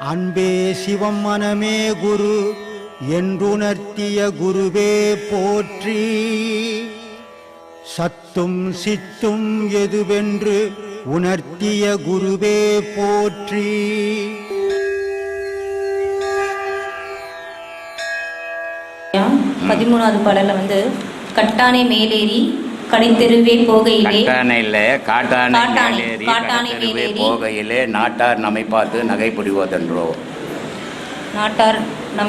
அன்பே சிவம் மனமே குரு என்றுணர்த்திய குருவே போற்றி. சத்தும் சித்தும் எதுவென்று உணர்த்திய குருவே போற்றி. பதிமூணாவது பாடல வந்து கட்டானை மேலேறி கடைத்தெருவே போகையிலே கட்டானை இல்ல காட்டானை மேலேறி மேலேறி. போகையிலே நாட்டார் நம்மை பார்த்து நகை புரிவதென்றோ. நாட்டார்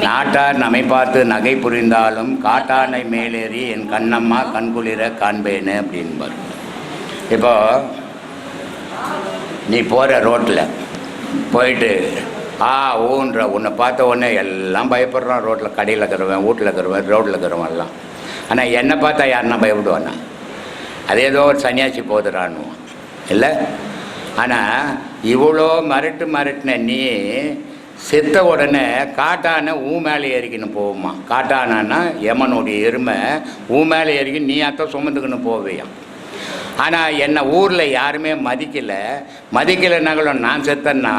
நாட்டார் நம்மை பார்த்து நகை புரிந்தாலும் காட்டானை மேலேறி என் கண்ணம்மா கண்குளிர காண்பேனே அப்படின்பார். இப்போ நீ போகிற ரோட்டில் போயிட்டு ஆ ஊன்ற உன்னை பார்த்த உடனே எல்லாம் பயப்படுறான். ரோட்டில் கடையில் இருக்கிறவன் வீட்டில் இருக்கிறவன் ரோட்டில் இருக்கிறவன் எல்லாம். ஆனால் என்னை பார்த்தா யாருன்னா பயப்படுவானா? அது ஏதோ ஒரு சன்னியாசி போதுறான்னு இல்லை? ஆனால் இவ்வளோ மரட்டு மரட்டின நீ செத்த உடனே காட்டான ஊ மேலே ஏறிக்கின்னு போகுமா? காட்டானான்னா யமனுடைய எருமை ஊ மேலே ஏறிக்கின்னு நீ அத்தை சுமந்துக்கின்னு போவியாம் ஆனால் என்னை ஊரில் யாருமே மதிக்கலை. மதிக்கலைனாங்களும் நான் செத்தேன்னா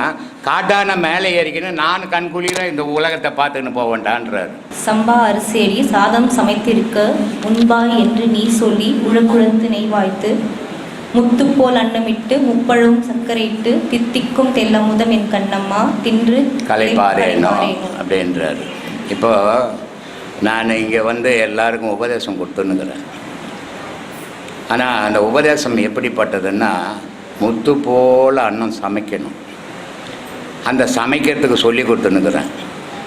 காட்டான மேலே ஏறிக்கின்னு நான் கண்குளிர இந்த உலகத்தை பார்த்துக்கின்னு போவேண்டான்றார் சம்பா அரிசியடி சாதம் சமைத்திருக்க உண்பாய் என்று நீ சொல்லி உழக்குழந்து நெய் வாய்த்து முத்துப்போல் அன்னமிட்டு முப்பழம் சர்க்கரையிட்டு தித்திக்கும் தெல்லமுதம் என் கண்ணம்மா தின்று கலைப்பாரேனோ. அப்படின்றாரு. இப்போ நான் இங்கே வந்து எல்லாருக்கும் உபதேசம் கொடுத்துன்னுக்கிறேன். ஆனால் அந்த உபதேசம் எப்படிப்பட்டதுன்னா முத்து போல் அன்னம் சமைக்கணும். அந்த சமைக்கிறதுக்கு சொல்லி கொடுத்துன்னுக்கிறேன்.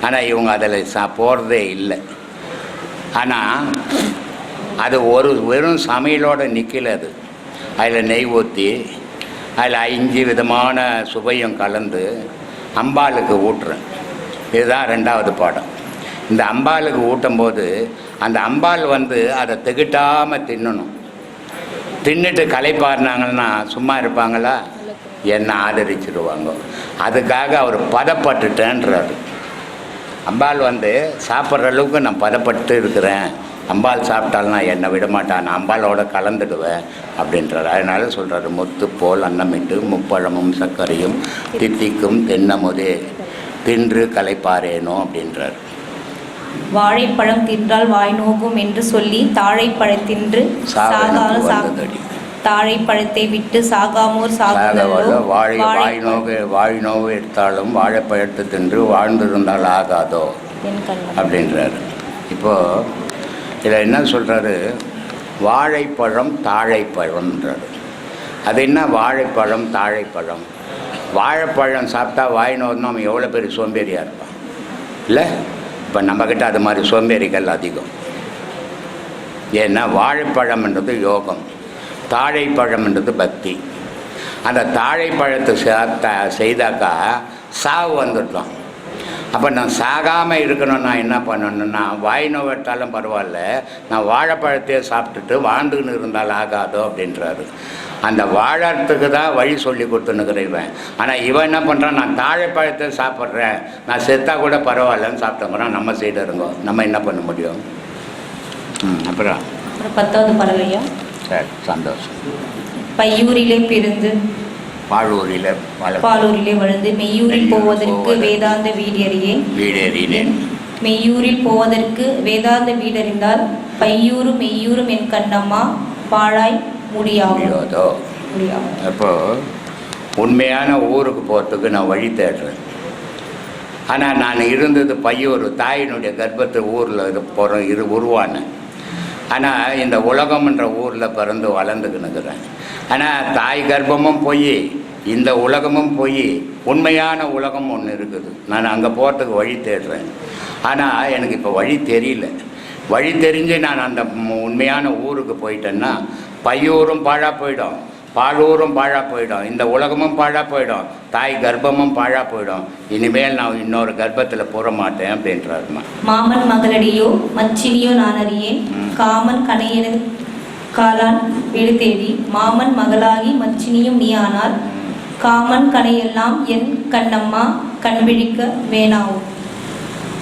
ஆனால் இவங்க அதில் சா போகிறதே இல்லை. ஆனால் அது ஒரு வெறும் சமையலோடு நிற்கல அது. அதில் நெய் ஊற்றி அதில் அஞ்சு விதமான சுவையும் கலந்து அம்பாளுக்கு ஊட்டுறேன். இதுதான் ரெண்டாவது பாடம். இந்த அம்பாளுக்கு ஊட்டும்போது அந்த அம்பாள் வந்து அதை திகட்டாமல் தின்னணும். தின்னுட்டு களைப்பாருனாங்கன்னா சும்மா இருப்பாங்களா? என்னை ஆதரிச்சிடுவாங்க அதுக்காக அவர் பதப்பட்டுட்டேன்றாரு. அம்பாள் வந்து சாப்பிட்ற அளவுக்கு நான் பதப்பட்டு இருக்கிறேன். அம்பாள் சாப்பிட்டாலும் நான் என்னை விடமாட்டான். நான் அம்பாளோட கலந்துடுவேன். அப்படின்றார். அதனால சொல்கிறார் முத்து போல் அன்னமிட்டு முப்பழமும் சர்க்கரையும் தித்திக்கும் தென்னமுதே தின்று களைப்பாரேனோ அப்படின்றார். வாழைப்பழம் தின்றால் வாய் நோகும் என்று சொல்லி தாழைப்பழத்தின்று சாகாமல் சாகாமல் சா வந்ததடி. தாழைப்பழத்தை விட்டு சாகாமோர் சாகுதலோ வாழை வாய் வாழை- நோவு வாய் நோவு எடுத்தாலும் வாழைப்பழத்தை தின்று வாழ்ந்திருந்தால் ஆகாதோ? அப்படின்றாரு. இப்போது இதில் என்ன சொல்கிறாரு வாழைப்பழம் தாழைப்பழம்ன்றாரு. அது என்ன வாழைப்பழம் தாழைப்பழம்? வாழைப்பழம் சாப்பிட்டா வாய் நோய்னா அவன் எவ்வளோ பெரிய சோம்பேறியாக இருப்பான். இல்லை? இப்போ நம்மக்கிட்ட அது மாதிரி சோம்பேறிகள் அதிகம். ஏன்னா வாழைப்பழம்ன்றது யோகம். தாழைப்பழம்ன்றது பக்தி. அந்த தாழைப்பழத்தை சேர்த்தா செய்தாக்கா சாவு வந்துட்டோம் அப்போ நான் சாகாமல் இருக்கணும் நான் என்ன பண்ணணும்னா வாய் நோவட்டாலும் பரவாயில்ல. நான் வாழைப்பழத்தையே சாப்பிட்டுட்டு வாழ்ந்துக்கின்னு இருந்தால் ஆகாதோ அப்படின்றாரு. அந்த வாழறதுக்கு தான் வழி சொல்லி கொடுத்துன்னுக்குற இவன். ஆனால் இவன் என்ன பண்ணுறான் நான் தாழைப்பழத்தை சாப்பிட்றேன். நான் செத்தா கூட பரவாயில்லன்னு சாப்பிட்டோங்கிறான் நம்ம சைடு இருங்கோ. நம்ம என்ன பண்ண முடியும்? ம் அப்புறம்? அப்புறம் பத்தாவது பாடலையா சரி சந்தோஷம். பையூரிலே பிறந்து பாழூரில் பல பாலூரிலே வளர்ந்து மெய்யூரில் போவதற்கு வேதாந்த வீடியறியே வீடேறினேன் மெய்யூரில் போவதற்கு வேதாந்த வீடறிந்தால் பையூரும் மெய்யூரும் என் கண்ணம்மா பாழாய் முடியாதோ? முடியாகும் அப்போ உண்மையான ஊருக்கு போகிறதுக்கு நான் வழி தேடுறேன். ஆனால் நான் இருந்தது பையூர் தாயினுடைய கர்ப்பத்தை ஊரில் இது போகிறோம் இரு உருவானேன் ஆனால் இந்த உலகம்ன்ற ஊரில் பிறந்து வளர்ந்துக்கினுக்கிறேன் ஆனால் தாய் கர்ப்பமும் போய் இந்த உலகமும் போய் உண்மையான உலகம் ஒன்று இருக்குது. நான் அங்கே போகிறதுக்கு வழி தேடுறேன். ஆனால் எனக்கு இப்போ வழி தெரியல. வழி தெரிஞ்சு நான் அந்த உண்மையான ஊருக்கு போயிட்டேன்னா பையூரும் பாழா போயிடும் பாழூரும் பாழா போயிடும் இந்த உலகமும் பாழா போயிடும் தாய் கர்ப்பமும் பாழா போயிடும். இனிமேல் நான் இன்னொரு கர்ப்பத்தில் போற மாட்டேன் அப்படின்றாருமா மாமன் மகளடியோ மச்சினியோ நான் அறியேன். காமன் கணையனது காலான் வீடு தேடி மாமன் மகளாகி மச்சினியும் நீ ஆனால் காமன் கனையெல்லாம் என் கண்ணம்மா கண்விழிக்க வேணாவும்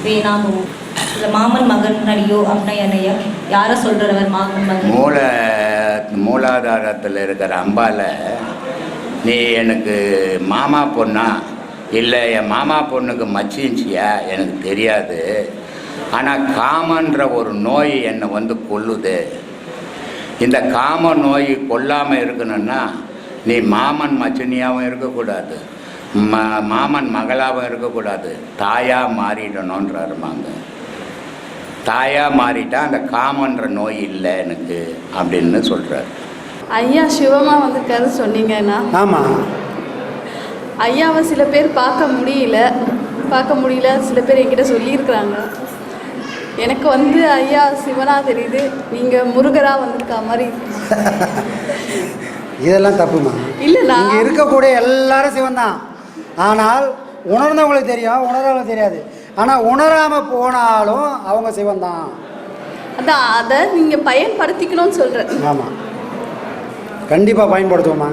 வேணாகவும் இந்த மாமன் மகன் அடியோ அப்படின்னா யாரை சொல்றவர் மாமன் மகன்? மூல மூலாதாரத்தில் இருக்கிற அம்பால நீ எனக்கு மாமா பொண்ணா? இல்லை என் மாமா பொண்ணுக்கு மச்சிஞ்சியா எனக்கு தெரியாது. ஆனால் காமன்ற ஒரு நோய் என்னை வந்து கொல்லுது. இந்த காம நோய் கொல்லாமல் இருக்கணும்னா நீ மாமன் மச்சினியாகவும் இருக்கக்கூடாது. ம மாமன் மகளாகவும் இருக்கக்கூடாது. தாயாக மாறிடணுன்றாருமாங்க தாயாக மாறிட்டா அந்த காமன்ற நோய் இல்லை எனக்கு அப்படின்னு சொல்கிறார் ஐயா சிவமா வந்திருக்காரு சொன்னீங்கன்னா ஆமாம் ஐயாவை சில பேர் பார்க்க முடியல. பார்க்க முடியல. சில பேர் என்கிட்ட சொல்லியிருக்கிறாங்க. எனக்கு வந்து ஐயா சிவனா தெரியுது. நீங்கள் முருகரா வந்திருக்கா மாதிரி. இதெல்லாம் தப்புமா? இல்லை நான் இங்கே இருக்கக்கூடிய எல்லாரும் சிவன் தான் ஆனால் உணர்ந்தவங்களுக்கு தெரியும் உணர்ந்தவங்களுக்கு தெரியாது. ஆனால் உணராமல் போனாலும் அவங்க சிவன் தான் அதான் அதை நீங்கள் பயன்படுத்திக்கணும்னு சொல்கிறேன் ஆமாம் கண்டிப்பாக பயன்படுத்துவோம்மா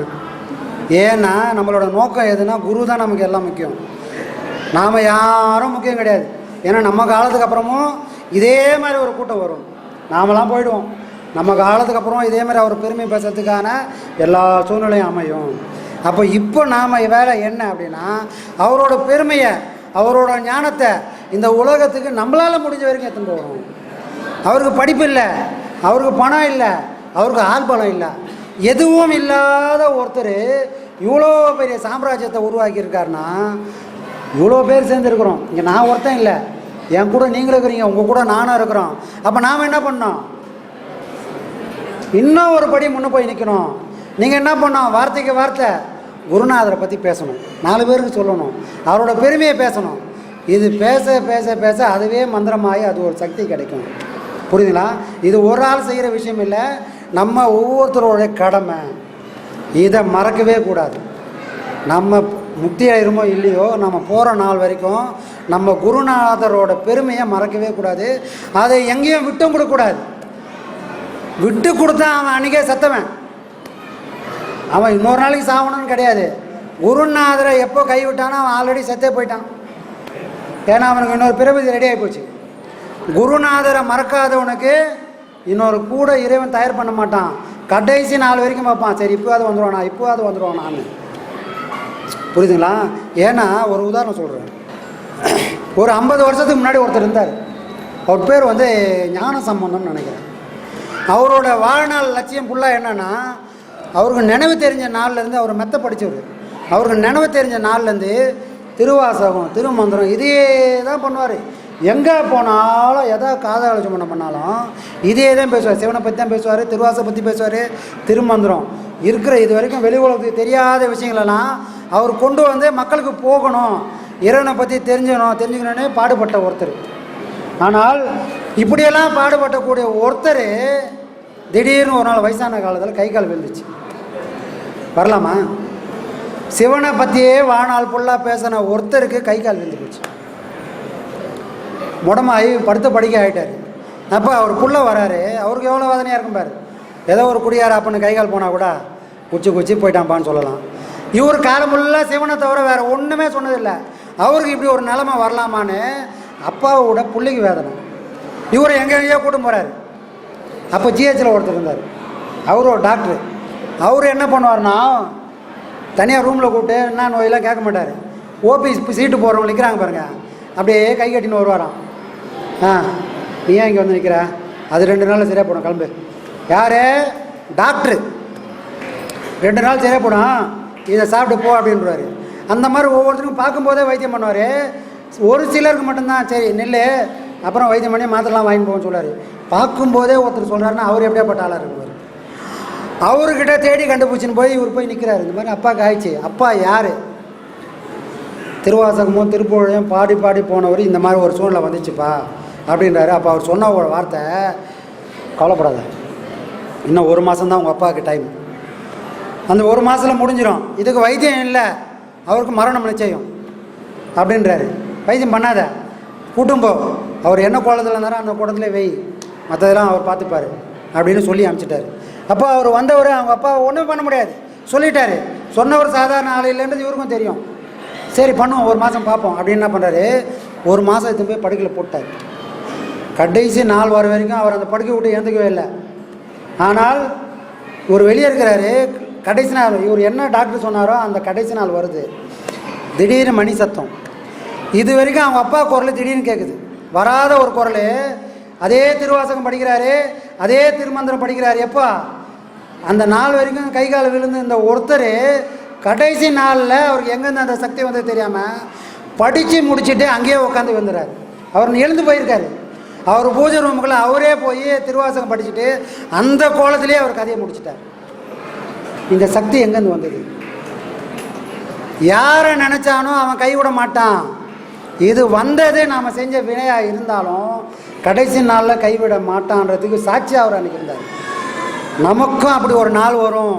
ஏன்னா நம்மளோட நோக்கம் எதுனா குரு தான் நமக்கு எல்லாம் முக்கியம். நாம் யாரும் முக்கியம் கிடையாது. ஏன்னா நம்ம காலத்துக்கு அப்புறமும் இதே மாதிரி ஒரு கூட்டம் வரும். நாமெல்லாம் போயிடுவோம். நம்ம காலத்துக்கு அப்புறம் இதே மாதிரி அவர் பெருமை பேசுறதுக்கான எல்லா சூழ்நிலையும் அமையும். அப்போ இப்போ நாம் வேலை என்ன அப்படின்னா அவரோட பெருமையை அவரோட ஞானத்தை இந்த உலகத்துக்கு நம்மளால் முடிஞ்ச வரைக்கும் எடுத்துன்னு அவருக்கு படிப்பு இல்லை அவருக்கு பணம் இல்லை அவருக்கு ஆள் பலம் இல்லை. எதுவும் இல்லாத ஒருத்தர் இவ்வளோ பெரிய சாம்ராஜ்யத்தை உருவாக்கியிருக்காருன்னா இவ்வளோ பேர் சேர்ந்துருக்குறோம். இங்கே நான் ஒருத்தன் இல்லை. என் கூட நீங்களும் இருக்கிறீங்க உங்கள் கூட நானும் இருக்கிறோம். அப்போ நாம் என்ன பண்ணோம் இன்னும் ஒரு படி முன்னே போய் நிற்கணும் நீங்கள் என்ன பண்ணோம் வார்த்தைக்கு வார்த்தை. குருநாதரை பற்றி பேசணும். நாலு பேருக்கு சொல்லணும். அவரோட பெருமையை பேசணும். இது பேச பேச பேச அதுவே மந்திரமாகி அது ஒரு சக்தி கிடைக்கும். புரியுதுங்களா? இது ஒரு ஆள் செய்கிற விஷயம் இல்லை. நம்ம ஒவ்வொருத்தரோடைய கடமை. இதை மறக்கவே கூடாது. நம்ம முக்தி அடைகிறோமோ இல்லையோ நம்ம போகிற நாள் வரைக்கும் நம்ம குருநாதரோட பெருமையை மறக்கவே கூடாது. அதை எங்கேயும் விட்டும் கொடுக்கக்கூடாது விட்டு கொடுத்தா அவன் அன்றைக்கே செத்தவன். அவன் இன்னொரு நாளைக்கு சாகணும்னு கிடையாது. குருநாதரை எப்போ கைவிட்டானோ அவன் ஆல்ரெடி செத்தே போயிட்டான். ஏன்னா அவனுக்கு இன்னொரு பிறவி ரெடி ஆகி போச்சு. குருநாதரை மறக்காதவனுக்கு இன்னொரு கூட இறைவன் தயார் பண்ண மாட்டான். கடைசி நாள் வரைக்கும் பார்ப்பான். சரி இப்போவாது வந்துடுவானா இப்போவாது அது வந்துடுவானான்னு புரியுதுங்களா? ஏன்னா ஒரு உதாரணம் சொல்கிறேன் ஒரு ஐம்பது வருஷத்துக்கு முன்னாடி ஒருத்தர் இருந்தார். அவர் பேர் வந்து ஞான சம்பந்தம்னு நினைக்கிறேன். அவரோட வாழ்நாள் லட்சியம் ஃபுல்லாக என்னென்னா அவருக்கு நினைவு தெரிஞ்ச நாள்லேருந்து அவர் மெத்த படித்தவர் அவருக்கு நினைவு தெரிஞ்ச நாள்லேருந்து திருவாசகம் திருமந்திரம் இதே தான் பண்ணுவார். எங்கே போனாலும் எதா காதாலோசனை பண்ணாலும் இதே தான் பேசுவார். சிவனை பற்றி தான் பேசுவார் திருவாசை பற்றி பேசுவார் திருமந்திரம். இருக்கிற இது வரைக்கும் வெளி உலகத்துக்கு தெரியாத விஷயங்களெல்லாம் அவர் கொண்டு வந்து மக்களுக்கு போகணும். இறைவனை பற்றி தெரிஞ்சுக்கணும் தெரிஞ்சுக்கணும்னே பாடுபட்ட ஒருத்தர். ஆனால் இப்படியெல்லாம் பாடுபட்டக்கூடிய ஒருத்தர் திடீர்னு ஒரு நாள் வயசான காலத்தில் கை கால் விழுந்துச்சு. வரலாமா? சிவனை பற்றியே வாழ்நாள் ஃபுல்லாக பேசின ஒருத்தருக்கு கை கால் விழுந்து போச்சு. முடமாயி படுத்த படிக்க ஆகிட்டார் அப்போ அவர் புள்ள வராரு. அவருக்கு எவ்வளோ வேதனையாக இருக்கும் பாரு. ஏதோ ஒரு குடியார் அப்பன்னு கை கால் போனால் கூட குச்சி குச்சி போயிட்டான்ப்பான்னு சொல்லலாம். இவர் காலம் ஃபுல்லாக சிவனை தவிர வேறு ஒன்றுமே சொன்னதில்லை. அவருக்கு இப்படி ஒரு நிலமை வரலாமான்னு அப்பாவோட பிள்ளைக்கு வேதனை. இவரை எங்கே எங்கேயோ கூட்டம் போகிறாரு அப்போ ஜிஹெச்சில் ஒருத்தர் இருந்தார். அவர் ஒரு டாக்டர் அவர் என்ன பண்ணுவார்னா தனியாக ரூமில் கூப்பிட்டு என்ன நோயெல்லாம் கேட்க மாட்டார். ஓபி சீட்டு போகிறவங்க நிற்கிறாங்க பாருங்கள் அப்படியே கை கட்டின்னு வருவாராம். ஆ நீ ஏன் இங்கே வந்து நிற்கிற அது ரெண்டு நாளில் சரியாக போடும். கிளம்பு. யார்? டாக்டரு ரெண்டு நாள் சரியாக போடும். இதை சாப்பிட்டு போ அப்படின்றாரு. அந்த மாதிரி ஒவ்வொருத்தருக்கும் பார்க்கும்போதே வைத்தியம் பண்ணுவார். ஒரு சிலருக்கு மட்டும்தான் சரி நெல் அப்புறம் வைத்தியம் பண்ணி மாத்திரலாம் வாங்கிட்டு போகணும்னு சொல்லுவார் பார்க்கும்போதே ஒருத்தர் சொல்கிறாருன்னா அவர் எப்படியாப்பட்ட ஆளாக இருக்குவார் அவர்கிட்ட தேடி கண்டுபிடிச்சின்னு போய் இவர் போய் நிற்கிறாரு இந்த மாதிரி அப்பாவுக்கு ஆயிடுச்சு. அப்பா யார்? திருவாசகமும் திருப்பூழையும் பாடி பாடி போனவர் இந்த மாதிரி ஒரு சூழ்நிலை வந்துச்சுப்பா அப்படின்றாரு. அப்போ அவர் சொன்ன ஒரு வார்த்தை கவலைப்படாத. இன்னும் ஒரு மாதம் தான் உங்கள் அப்பாவுக்கு டைம் அந்த ஒரு மாதத்தில் முடிஞ்சிடும் இதுக்கு வைத்தியம் இல்லை. அவருக்கு மரணம் நிச்சயம். அப்படின்றாரு. வைத்தியம் பண்ணாத. கூட்டும் போ. அவர் என்ன குளத்தில் இருந்தாரோ அந்த குளத்துலேயே வெய் மற்றதெல்லாம் அவர் பார்த்துப்பாரு அப்படின்னு சொல்லி அனுப்பிச்சிட்டாரு. அப்போ அவர் வந்தவர் அவங்க அப்பா ஒன்றும் பண்ண முடியாது. சொல்லிட்டாரு. சொன்னவர் சாதாரண ஆள் இல்லைன்றது இவருக்கும் தெரியும். சரி பண்ணுவோம் ஒரு மாதம் பார்ப்போம். அப்படின்னு என்ன பண்ணுறாரு ஒரு மாதம் எடுத்து போய் படுக்கையில் போட்டார். கடைசி நாள் வர வரைக்கும் அவர் அந்த படுக்கை விட்டு எழுந்துக்கவே இல்லை. ஆனால் இவர் வெளியே இருக்கிறாரு. கடைசி நாள் இவர் என்ன டாக்டர் சொன்னாரோ அந்த கடைசி நாள் வருது. திடீர்னு மணி சத்தம். இது வரைக்கும் அவங்க அப்பா குரல் திடீர்னு கேட்குது வராத ஒரு குரல் அதே திருவாசகம் படிக்கிறாரு அதே திருமந்திரம் படிக்கிறாரு. எப்போ? அந்த நாள் வரைக்கும் கை கால் விழுந்து இந்த ஒருத்தர் கடைசி நாளில் அவருக்கு எங்கேருந்து அந்த சக்தி வந்தது தெரியாமல் படித்து முடிச்சுட்டு அங்கேயே உட்காந்து வந்துடுறாரு அவர் எழுந்து போயிருக்காரு. அவர் பூஜை ரூமுக்குள்ள அவரே போய் திருவாசகம் படிச்சுட்டு அந்த கோலத்திலே அவர் கதையை முடிச்சிட்டார். இந்த சக்தி எங்கேருந்து வந்தது? யாரை நினச்சானோ அவன் கைவிட மாட்டான். இது வந்தது நாம் செஞ்ச வினையாக இருந்தாலும் கடைசி நாளில் கைவிட மாட்டான்றதுக்கு சாட்சி அவர் அன்றைக்கி இருந்தார் நமக்கும் அப்படி ஒரு நாள் வரும்.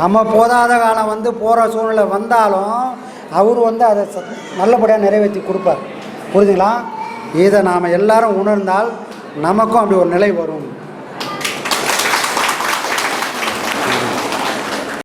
நம்ம போதாத காலம் வந்து போகிற சூழ்நிலை வந்தாலும் அவர் வந்து அதை நல்லபடியாக நிறைவேற்றி கொடுப்பார். புரியுதுங்களா இதை நாம் எல்லாரும் உணர்ந்தால் நமக்கும் அப்படி ஒரு நிலை வரும்.